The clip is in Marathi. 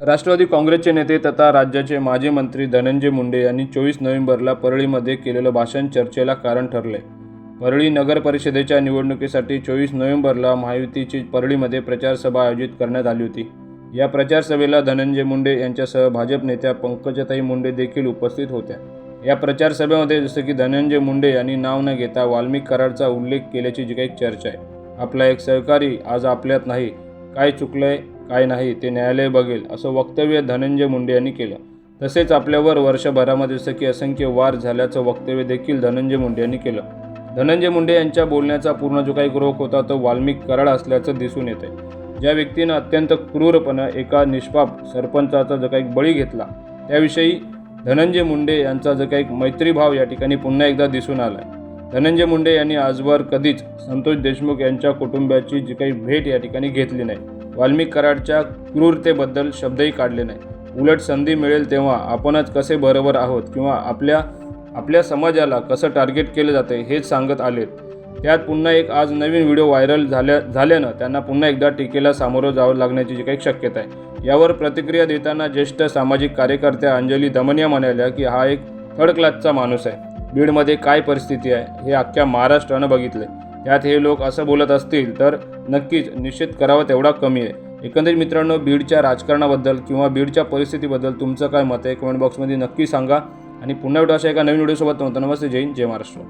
राष्ट्रवादी काँग्रेसचे नेते तथा राज्याचे माजी मंत्री धनंजय मुंडे यांनी चोवीस नोव्हेंबरला परळीमध्ये केलेलं भाषण चर्चेला कारण ठरले. परळी नगर परिषदेच्या निवडणुकीसाठी चोवीस नोव्हेंबरला महायुतीची परळीमध्ये प्रचारसभा आयोजित करण्यात आली होती. या प्रचारसभेला धनंजय मुंडे यांच्यासह भाजप नेत्या पंकजताई मुंडे देखील उपस्थित होत्या. या प्रचारसभेमध्ये जसं की धनंजय मुंडे यांनी नाव न घेता वाल्मिक कराडचा उल्लेख केल्याची जी काही चर्चा आहे. आपला एक सहकारी आज आपल्यात नाही. काय चुकलंय? काय नाही ते न्यायालय बघेल असं वक्तव्य धनंजय मुंडे यांनी केलं. तसेच आपल्यावर वर्षभरामध्ये जसं की असंख्य वार झाल्याचं वक्तव्य देखील धनंजय मुंडे यांनी केलं. धनंजय मुंडे यांच्या बोलण्याचा पूर्ण जो काही रोख होता तो वाल्मिक कराड असल्याचं दिसून येते ज्या व्यक्तीनं अत्यंत क्रूरपणे एका निष्पाप सरपंचाचा जो काही बळी घेतला त्याविषयी धनंजय मुंडे यांचा जो काही मैत्रीभाव या ठिकाणी पुन्हा एकदा दिसून आला आहे धनंजय मुंडे यांनी आजवर कधीच संतोष देशमुख यांच्या कुटुंबाची जी काही भेट या ठिकाणी घेतली नाही. वाल्मिक कराडच्या क्रूरतेबद्दल शब्दही काढले नाही. उलट संधी मिळेल तेव्हा आपणच कसे बरोबर आहोत किंवा आपल्या आपल्या समाजाला कसं टार्गेट केलं जाते हेच सांगत आलेत त्यात पुन्हा एक आज नवीन व्हिडिओ व्हायरल झाल्या झाल्यानं त्यांना पुन्हा एकदा टीकेला सामोरं जावं लागण्याची जी काही शक्यता आहे. यावर प्रतिक्रिया देताना ज्येष्ठ सामाजिक कार्यकर्त्या अंजली दमनिया म्हणाल्या की हा एक थर्ड क्लासचा माणूस आहे. बीडमध्ये काय परिस्थिती आहे हे अख्ख्या महाराष्ट्रानं बघितलं त्यात हे लोक असं बोलत असतील तर नक्कीच निषेध करावा तेवढा कमी आहे. एकंदरीत मित्रांनो बीडच्या राजकारणाबद्दल किंवा बीडच्या परिस्थितीबद्दल तुमचं काय मत आहे? कमेंट बॉक्समध्ये नक्की सांगा. आणि पुन्हा भेटू अशा एका नवीन व्हिडिओसोबत नमस्ते जय हिंद जय महाराष्ट्र.